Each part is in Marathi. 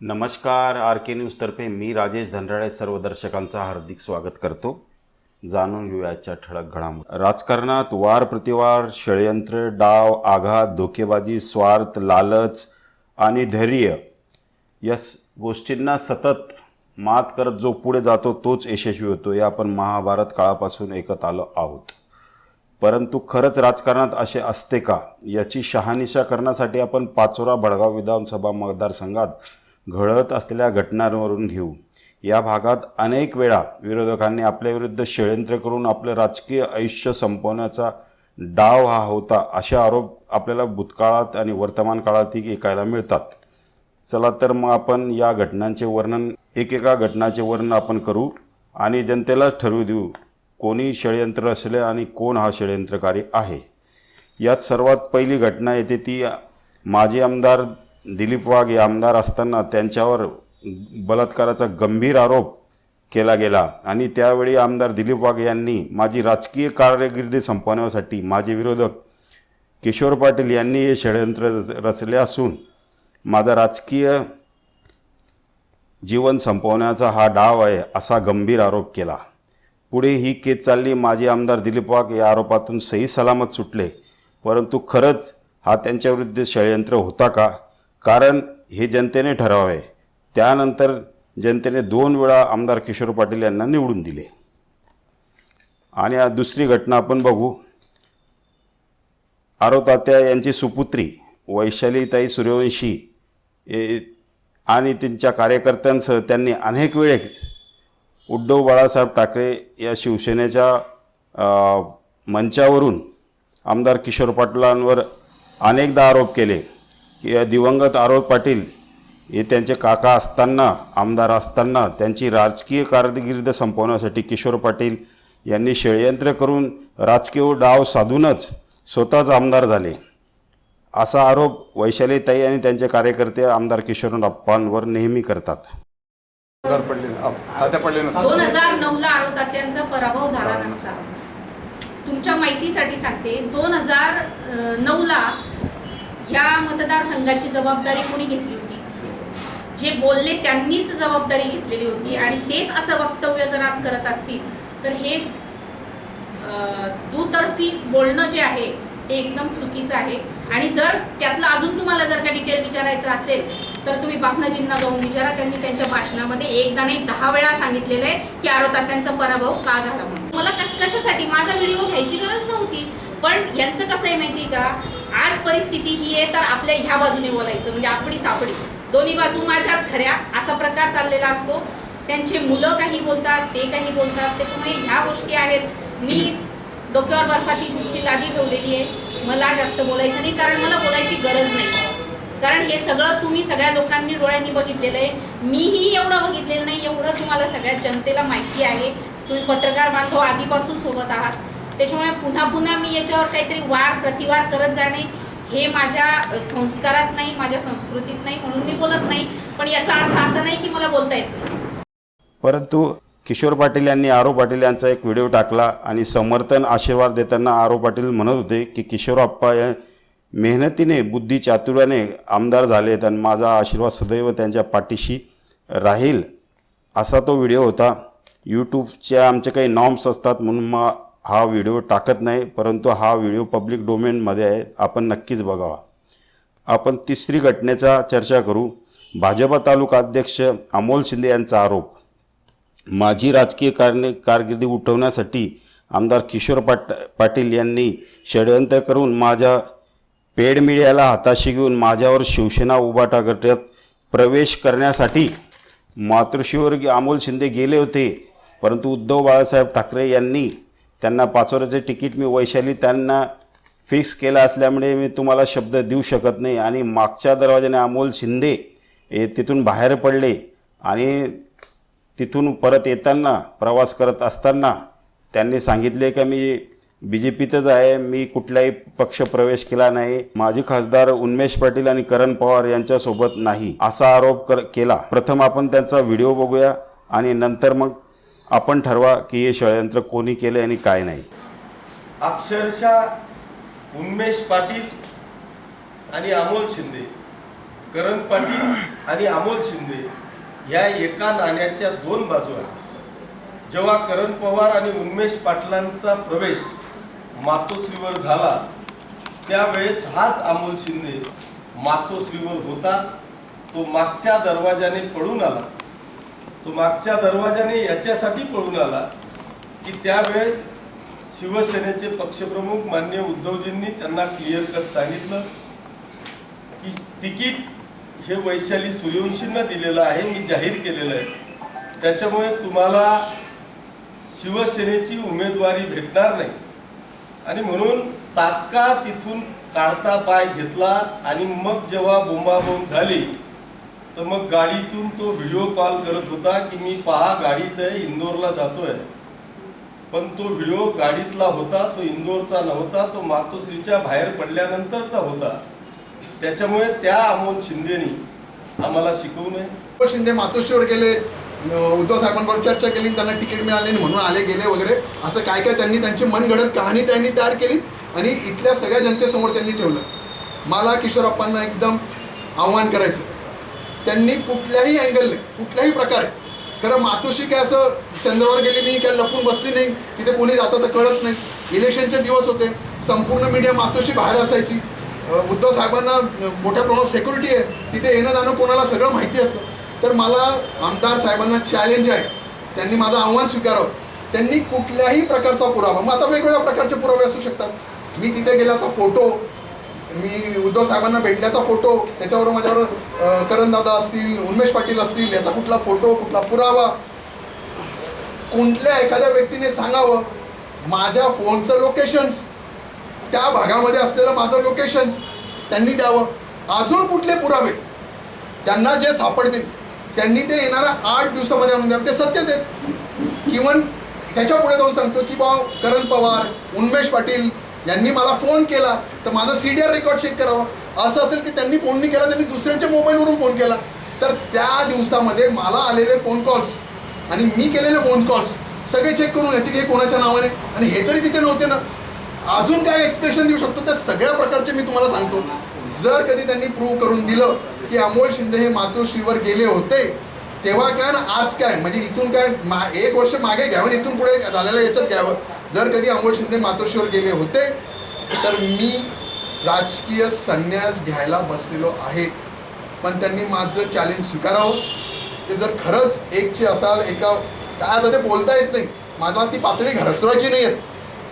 नमस्कार आर के न्यूजतर्फे मी राजेश धनराळे सर्व दर्शकांचं हार्दिक स्वागत करतो. जाणून घेऊयाच्या ठळक घडामोडी. राजकारणात वार प्रतिवार षडयंत्र डाव आघात धोकेबाजी स्वार्थ लालच आणि धैर्य या गोष्टींना सतत मात करत जो पुढे जातो तोच यशस्वी होतो हे आपण महाभारत काळापासून ऐकत आलो आहोत. परंतु खरंच राजकारणात असे असते का? याची शहानिशा करण्यासाठी आपण पाचोरा भडगाव विधानसभा मतदारसंघात घडत असलेल्या घटनांवरून घेऊ. या भागात अनेक वेळा विरोधकांनी आपल्याविरुद्ध षडयंत्र करून आपलं राजकीय आयुष्य संपवण्याचा डाव हा होता असे आरोप आपल्याला भूतकाळात आणि वर्तमान काळातही ऐकायला मिळतात. चला तर मग आपण या घटनांचे वर्णन एकेका घटनाचे वर्णन आपण करू आणि जनतेलाच ठरवू देऊ कोणी षडयंत्र असले आणि कोण हा षडयंत्रकारी आहे. यात सर्वात पहिली घटना येते ती माजी आमदार दिलीप वाघ हे आमदार असताना त्यांच्यावर बलात्काराचा गंभीर आरोप केला गेला. आणि त्यावेळी आमदार दिलीप वाघ यांनी माझी राजकीय कारकिर्दी संपवण्यासाठी माझे विरोधक किशोर पाटील यांनी हे षडयंत्र रच- रचले असून माझा राजकीय जीवन संपवण्याचा हा डाव आहे असा गंभीर आरोप केला. पुढे ही केस चालली माजी आमदार दिलीप वाघ या आरोपातून सही सलामत सुटले. परंतु खरंच हा त्यांच्याविरुद्ध षडयंत्र होता का? कारण हे जनतेने ठरवावे. त्यानंतर जनतेने दोन वेळा आमदार किशोर पाटील यांना निवडून दिले. आणि दुसरी घटना आपण बघू. आरो तात्या यांची सुपुत्री वैशालीताई सूर्यवंशी ए- आणि त्यांच्या कार्यकर्त्यांसह त्यांनी अनेक वेळेस उद्धव बाळासाहेब ठाकरे या शिवसेनेच्या मंचावरून आमदार किशोर पाटलांवर अनेकदा आरोप केले. की दिवंगत आरोप पाटील हे त्यांचे काका असताना आमदार असताना त्यांची राजकीय कारकिर्द संपवण्यासाठी किशोर पाटील यांनी षडयंत्र करून राजकीय डाव साधूनच स्वतःच आमदार झाले. असा आरोप वैशालीताई आणि त्यांचे कार्यकर्ते आमदार किशोरप्पांवर नेहमी करतात. दोन हजार नऊ ला आरोतात्यांचा पराभव झाला नसता. तुमच्या माहितीसाठी सांगते दोन हजार नऊ ला या मतदारसंघाची जबाबदारी कोणी घेतली होती? जे बोलले त्यांनीच जबाबदारी घेतलेली होती आणि तेच असं वक्तव्य जर आज करत असतील तर हे दुतर्फी बोलणं जे आहे ते एकदम चुकीचं आहे. आणि जर त्यातलं अजून तुम्हाला जर का डिटेल विचारायचं असेल तर तुम्ही बापनाजींना जाऊन विचारा. त्यांनी त्यांच्या भाषणामध्ये एकदा नाही दहा वेळा सांगितलेलं आहे की आरोतात्यांचा पराभव का झाला म्हणून. मला कशासाठी? माझा व्हिडिओ घ्यायची गरज नव्हती. पण यांचं कसं आहे माहिती का? आज परिस्थिती ही आहे तर आपल्या ह्या बाजूने बोलायचं. म्हणजे आपडी तापडी. दोन्ही बाजू माझ्याच खऱ्या असा प्रकार चाललेला असतो. त्यांचे मुलं काही बोलतात ते काही बोलतात. त्याच्यामुळे ह्या गोष्टी आहेत. मी डोक्यावर बर्फाती तुमची लादी ठेवलेली आहे. मला जास्त बोलायचं नाही कारण मला बोलायची गरज नाही. कारण हे सगळं तुम्ही सगळ्या लोकांनी डोळ्यांनी बघितलेलं आहे. मीही एवढं बघितलेलं नाही. एवढं तुम्हाला सगळ्या जनतेला माहिती आहे. तुम्ही पत्रकार बांधव आधीपासून सोबत आहात. त्याच्यामुळे पुन्हा पुन्हा मी याच्यावर काहीतरी वार प्रतिवार करत जाणे हे माझ्या संस्कारात नाही माझ्या संस्कृतीत नाही म्हणून मी बोलत नाही. पण याचा अर्थ असा नाही की मला बोलता येत परंतु किशोर पाटील यांनी आरो पाटील यांचा एक व्हिडिओ टाकला आणि समर्थन आशीर्वाद देताना आरो पाटील म्हणत होते की किशोर आप्पा या मेहनतीने बुद्धी चातुर्याने आमदार झालेत आणि माझा आशीर्वाद सदैव त्यांच्या पाठीशी राहील. असा तो व्हिडिओ होता. यूट्यूबच्या आमचे काही नॉर्म्स असतात म्हणून मग हा व्हिडिओ टाकत नाही परंतु हा व्हिडिओ पब्लिक डोमेनमध्ये आहे. आपण नक्कीच बघावा. आपण तिसरी घटनेचा चर्चा करू. भाजपा तालुका अध्यक्ष अमोल शिंदे यांचा आरोप. माझी राजकीय कारणे कारकिर्दी उठवण्यासाठी आमदार किशोर पाट पाटील यांनी षडयंत्र करून माझ्या पेड मीडियाला हाताशी घेऊन माझ्यावर शिवसेना उभाटा गटात प्रवेश करण्यासाठी मातृश्रीवर अमोल शिंदे गेले होते. परंतु उद्धव बाळासाहेब ठाकरे यांनी त्यांना पाचोऱ्याचे तिकीट मी वैशाली त्यांना फिक्स केलं असल्यामुळे मी तुम्हाला शब्द देऊ शकत नाही. आणि मागच्या दरवाजाने अमोल शिंदे हे तिथून बाहेर पडले आणि तिथून परत येताना प्रवास करत असताना त्यांनी सांगितले का मी बी जे पीतच आहे मी कुठलाही पक्ष प्रवेश केला नाही. माजी खासदार उन्मेश पाटील आणि करण पवार यांच्यासोबत नाही. असा आरोप कर केला. प्रथम आपण त्यांचा व्हिडिओ बघूया आणि नंतर मग आपण ठरवा की हे षडयंत्र कोणी केले आणि काय नाही. अक्षरशः उन्मेष पाटील आणि अमोल शिंदे करण पाटील आणि अमोल शिंदे या एका नाण्याच्या दोन बाजू आहेत. जेव्हा करण पवार आणि उन्मेष पाटलांचा प्रवेश मातोश्रीवर झाला त्यावेळेस हाच अमोल शिंदे मातोश्रीवर होता. तो मागच्या दरवाजाने पळून आला. तो मागच्या दरवाजाने याच्यासाठी पळून आला की त्यावेळेस शिवसेनेचे पक्षप्रमुख मान्य उद्धवजींनी त्यांना क्लिअर कट सांगितलं की तिकीट हे वैशाली सूर्यवंशींना दिलेलं आहे मी जाहीर केलेलं आहे. त्याच्यामुळे तुम्हाला शिवसेनेची उमेदवारी भेटणार नाही. आणि म्हणून तात्काळ तिथून काढता पाय घेतला आणि मग जेव्हा बोंबाबोंब झाली तर मग गाडीतून तो व्हिडिओ कॉल करत होता की मी पहा गाडीत आहे इंदोरला जातोय. पण तो व्हिडिओ गाडीतला होता तो इंदोरचा नव्हता तो मातोश्रीच्या बाहेर पडल्यानंतरचा होता. त्याच्यामुळे त्या अमोल शिंदेनी आम्हाला शिकवू नये. शिंदे मातोश्रीवर गेले उद्धव साहेबांबरोबर चर्चा केली त्यांना तिकीट मिळाले म्हणून आले गेले वगैरे. असं काय काय त्यांनी त्यांची मनगडत कहाणी त्यांनी तयार केली आणि इथल्या सगळ्या जनतेसमोर त्यांनी ठेवलं. मला किशोरप्पांना एकदम आव्हान करायचं. त्यांनी कुठल्याही अँगलने कुठल्याही प्रकारे खरं मातोश्री काय असं चंद्रावर गेली नाही काय लपून बसली नाही तिथे कोणी जातं तर कळत नाही. इलेक्शनचे दिवस होते संपूर्ण मीडिया मातोश्री बाहेर असायची. उद्धव साहेबांना मोठ्या प्रमाणात सेक्युरिटी आहे तिथे येणं जाणं कोणाला सगळं माहिती असतं. तर मला आमदार साहेबांना चॅलेंज आहे. त्यांनी माझं आव्हान स्वीकारावं. त्यांनी कुठल्याही प्रकारचा पुरावा मग आता वेगवेगळ्या प्रकारचे पुरावे असू शकतात. मी तिथे गेल्याचा फोटो मी उद्धव साहेबांना भेटल्याचा फोटो त्याच्यावर माझ्यावर करणदादा असतील उन्मेश पाटील असतील याचा कुठला फोटो कुठला पुरावा? कुठल्या एखाद्या व्यक्तीने सांगावं? माझ्या फोनचं लोकेशन्स त्या भागामध्ये असलेलं माझं लोकेशन्स त्यांनी द्यावं. अजून कुठले पुरावे? त्यांना जे सापडतील त्यांनी ते येणाऱ्या आठ दिवसामध्ये आणून द्यावं. ते सत्य देत. किंवा त्याच्या पुढे जाऊन सांगतो की बा करण पवार उन्मेश पाटील यांनी मला फोन केला. तर माझा C D R record check करावं. असं असेल की त्यांनी फोन नाही केला त्यांनी दुसऱ्यांच्या मोबाईलवरून फोन केला. तर त्या दिवसामध्ये मला आलेले फोन कॉल्स आणि मी केलेले फोन कॉल्स सगळे चेक करून याचे की हे कोणाच्या नावाने आणि हे तरी तिथे नव्हते ना. अजून काय एक्सप्रेशन देऊ शकतो? त्या सगळ्या प्रकारचे मी तुम्हाला सांगतो. जर कधी त्यांनी प्रूव्ह करून दिलं की अमोल शिंदे हे मातोश्रीवर गेले होते तेव्हा काय ना आज काय? म्हणजे इथून काय मा एक वर्ष मागे घ्यावं आणि इथून पुढे झालेलं याच्यात घ्यावं. जर कधी अमोल शिंदे मातोश्रीवर गेले होते तर मी राजकीय संन्यास घ्यायला बसलेलो आहे. पण त्यांनी माझं चॅलेंज स्वीकारावं. ते जर खरंच एकचे असाल एका काय आता ते बोलता येत नाही. मला ती पातळी घरसवायची नाही आहेत.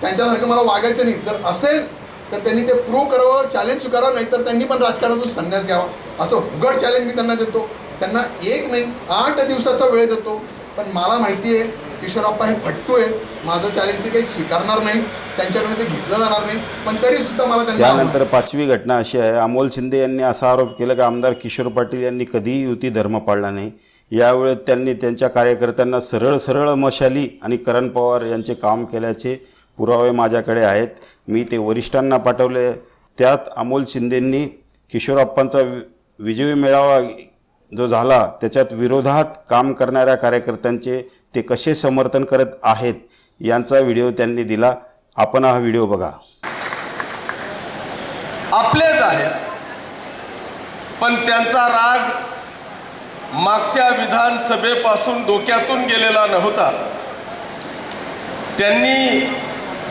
त्यांच्यासारखं मला वागायचं नाही. जर असेल तर त्यांनी ते प्रूव्ह करावं चॅलेंज स्वीकारावं नाही तर त्यांनी पण राजकारणातून संन्यास घ्यावा. असं उघड चॅलेंज मी त्यांना देतो. त्यांना एक नाही आठ दिवसाचा वेळ देतो. पण मला माहिती आहे किशोरप्पा हे फट्टू आहे माझं चॅलेंज ते काही स्वीकारणार नाही. त्यांच्याकडे ते घेतलं जाणार नाही. पण तरी सुद्धा मला त्यानंतर पाचवी घटना अशी आहे. अमोल शिंदे यांनी असा आरोप केला की आमदार किशोर पाटील यांनी कधीही युती धर्म पाळला नाही. यावेळी त्यांनी त्यांच्या कार्यकर्त्यांना सरळ सरळ मशाली आणि करण पवार यांचे काम केल्याचे पुरावे माझ्याकडे आहेत. मी ते वरिष्ठांना पाठवले. त्यात अमोल शिंदेंनी किशोरप्पांचा वि- विजयी मेळावा जो झाला त्याच्यात विरोधात काम करणाऱ्या कार्यकर्त्यांचे ते कसे समर्थन करत आहेत यांचा व्हिडिओ त्यांनी दिला. आपण हा व्हिडिओ बघा. आपलेच आहेत पण त्यांचा राग मागच्या विधानसभेपासून डोक्यातून गेलेला नव्हता. त्यांनी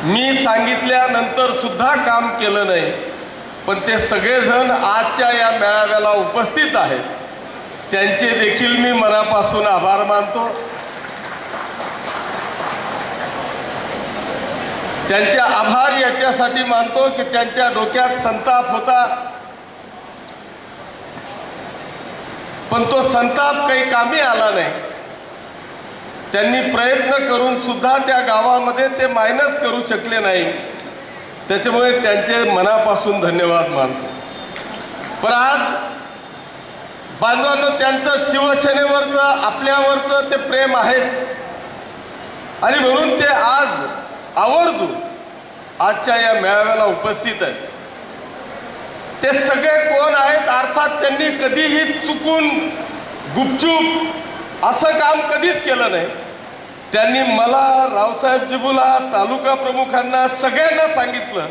मी सांगितल्यानंतर सुद्धा काम केलं नाही पण ते सगळेजण आजच्या या मेळाव्याला उपस्थित आहेत. त्यांचे देखील मी मनापासून आभार मानतो. त्यांचे आभार याच्यासाठी मानतो की त्यांच्या डोक्यात संताप होता. पण तो संताप काही कामी आला नाही. त्यांनी प्रयत्न करून सुद्धा त्या गावामध्ये ते मायनस करू शकले नाही. त्याच्यामुळे त्यांचे मनापासून धन्यवाद मानतो. पण आज बांधवांनो त्यांचं शिवसेनेवरचं आपल्यावरचं ते प्रेम आहेच. आणि म्हणून ते आज आवर्जून आजच्या या मेळाव्याला उपस्थित आहेत. ते सगळे कोण आहेत अर्थात त्यांनी कधीही चुकून गुपचूप असं काम कधीच केलं नाही. त्यांनी मला रावसाहेब जिबुला तालुका प्रमुखांना सगळ्यांना सांगितलं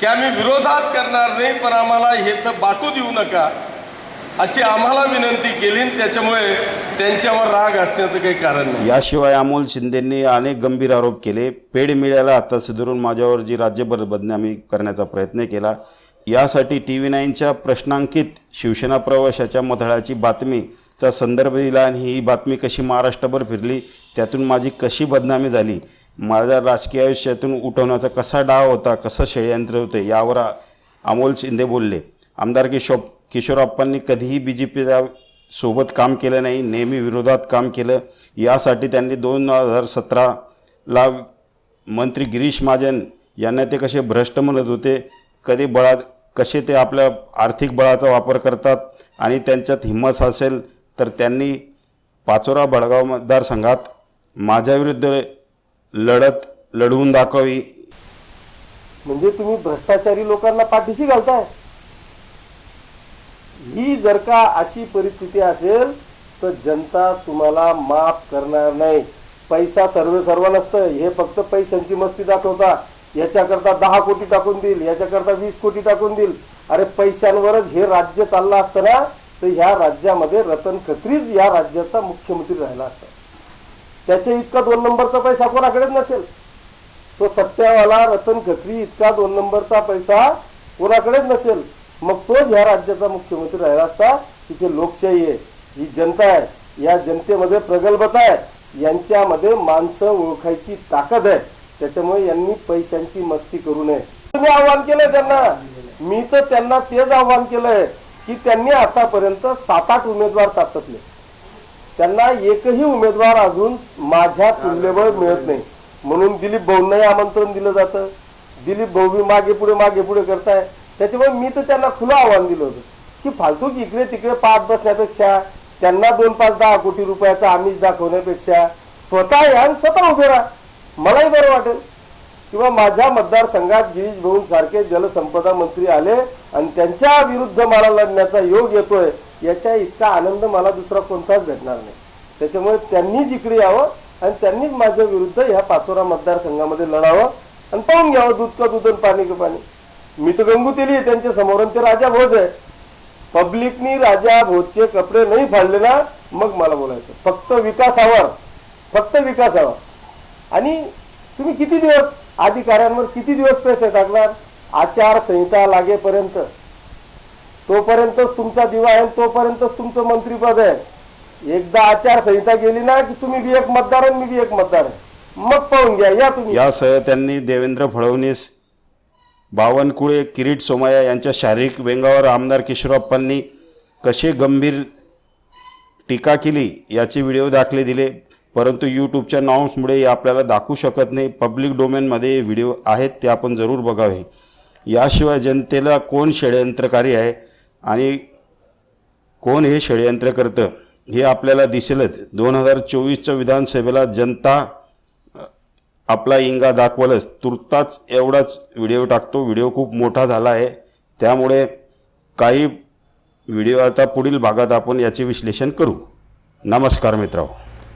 की आम्ही विरोधात करणार नाही पण आम्हाला हे तर बाटू देऊ नका. अशी आम्हाला विनंती केली त्याच्यामुळे त्यांच्यावर राग असण्याचं काही कारण नाही. याशिवाय अमोल शिंदेंनी अनेक गंभीर आरोप केले. पेड मिळायला आता सुधारून माझ्यावर जी राज्यभर बदनामी करण्याचा प्रयत्न केला यासाठी टी व्ही नाईनच्या प्रश्नांकित शिवसेना प्रवाशाच्या मथळाची बातमीचा संदर्भ दिला आणि ही बातमी कशी महाराष्ट्रभर फिरली त्यातून माझी कशी बदनामी झाली माझ्या राजकीय आयुष्यातून उठवण्याचा कसा डाव होता कसं षडयंत्र होते यावर अमोल शिंदे बोलले. आमदार किशोर किशोरप्पांनी कधीही बी जे पीच्या सोबत काम केलं नाही नेहमी विरोधात काम केलं. यासाठी त्यांनी दोन हजार सतराला मंत्री गिरीश महाजन यांना ते कसे भ्रष्ट म्हणत होते कधी बळा कसे ते आपल्या आर्थिक बळाचा वापर करतात आणि त्यांच्यात हिंमत असेल तर त्यांनी पाचोरा बडगाव मतदारसंघात माझ्याविरुद्ध लढत लढवून दाखवावी म्हणजे तुम्ही भ्रष्टाचारी लोकांना पाठीशी घालताय? ही जर का अशी परिस्थिती असेल तर जनता तुम्हाला माफ करणार नाही. पैसा सर्व सर्व नसतं हे फक्त पैशांची मस्ती दाखवता. याच्याकरता दहा कोटी टाकून देईल याच्याकरता वीस कोटी टाकून देईल. अरे पैशांवरच हे राज्य चाललं असतं ना तर ह्या राज्यामध्ये रतन खत्रीच या राज्याचा मुख्यमंत्री राहिला असता. त्याच्या इतका दोन नंबरचा पैसा कोणाकडेच नसेल. तो सत्यावाला रतन खत्री इतका दोन नंबरचा पैसा कोणाकडेच नसेल. मग तोच ह्या राज्याचा मुख्यमंत्री राहिला असता तिथे लोकशाही आहे ही जनता आहे या जनतेमध्ये प्रगल्भता आहे यांच्यामध्ये माणसं ओळखायची ताकद आहे त्याच्यामुळे यांनी पैशांची मस्ती करू नये. तुम्ही आव्हान केलंय त्यांना. मी तर त्यांना तेच आव्हान केलंय की त्यांनी आतापर्यंत सात आठ उमेदवार ताकतले त्यांना एकही उमेदवार अजून माझ्या तुल्यबळ मिळत नाही. म्हणून दिलीप भाऊंनाही आमंत्रण दिलं जातं. दिलीप भाऊ मागे पुढे मागे पुढे करताय. त्याच्यामुळे मी तर त्यांना खुलं आव्हान दिलं होतं. की फालतू इकडे तिकडे पाहत बसण्यापेक्षा त्यांना दोन पाच दहा कोटी रुपयाचा आमिष दाखवण्यापेक्षा स्वतः या आणि स्वतः उभे राहा. मलाही बरं वाटेल. किंवा माझ्या मतदारसंघात गिरीश भाऊन सारखे जलसंपदा मंत्री आले आणि त्यांच्या विरुद्ध मला लढण्याचा योग येतोय याच्या इतका आनंद मला दुसरा कोणताच भेटणार नाही. त्याच्यामुळे त्यांनीच इकडे यावं आणि त्यांनीच माझ्या विरुद्ध ह्या पाचोरा मतदारसंघामध्ये लढावं आणि पाहून घ्यावं दूध का दूध आणि पाणी का पाणी. मी तर गंगुतेली आहे त्यांच्यासमोर. ते राजा भोज आहे. पब्लिकनी राजा भोजचे कपडे नाही फाडले ना मग मला बोलायचं. फक्त विकासावर. फक्त विकासावर. आणि तुम्ही किती दिवस अधिकाऱ्यांवर किती दिवस पैसे टाकणार? आचारसंहिता लागेपर्यंत. तोपर्यंतच तुमचा दिवा आहे आणि तोपर्यंतच तुमचं मंत्रीपद आहे. एकदा आचारसंहिता गेली ना की तुम्ही बी एक मतदार आणि मी बी एक मतदार आहे. मग पाहून घ्या या तुम्ही. या सह त्यांनी देवेंद्र फडणवीस बावनकुळे किरीट सोमया यांच्या शारीरिक व्यंगावर आमदार किशोरप्पांनी कसे गंभीर टीका केली याचे व्हिडिओ दाखले दिले. परंतु यूट्यूबच्या नॉर्म्समुळे हे आपल्याला दाखवू शकत नाही. पब्लिक डोमेनमध्ये व्हिडिओ आहेत ते आपण जरूर बघावे. याशिवाय जनतेला कोण षडयंत्रकारी आहे आणि कोण हे षडयंत्र करतं हे आपल्याला दिसेलच. दोन हजार चोवीसच्या विधानसभेला जनता आपला इंगा दाखवलंच. तुर्ताच एवढाच व्हिडिओ टाकतो. व्हिडिओ खूप मोठा झाला आहे. त्यामुळे काही व्हिडिओ आता पुढील भागात आपण याचे विश्लेषण करू. नमस्कार मित्रांनो.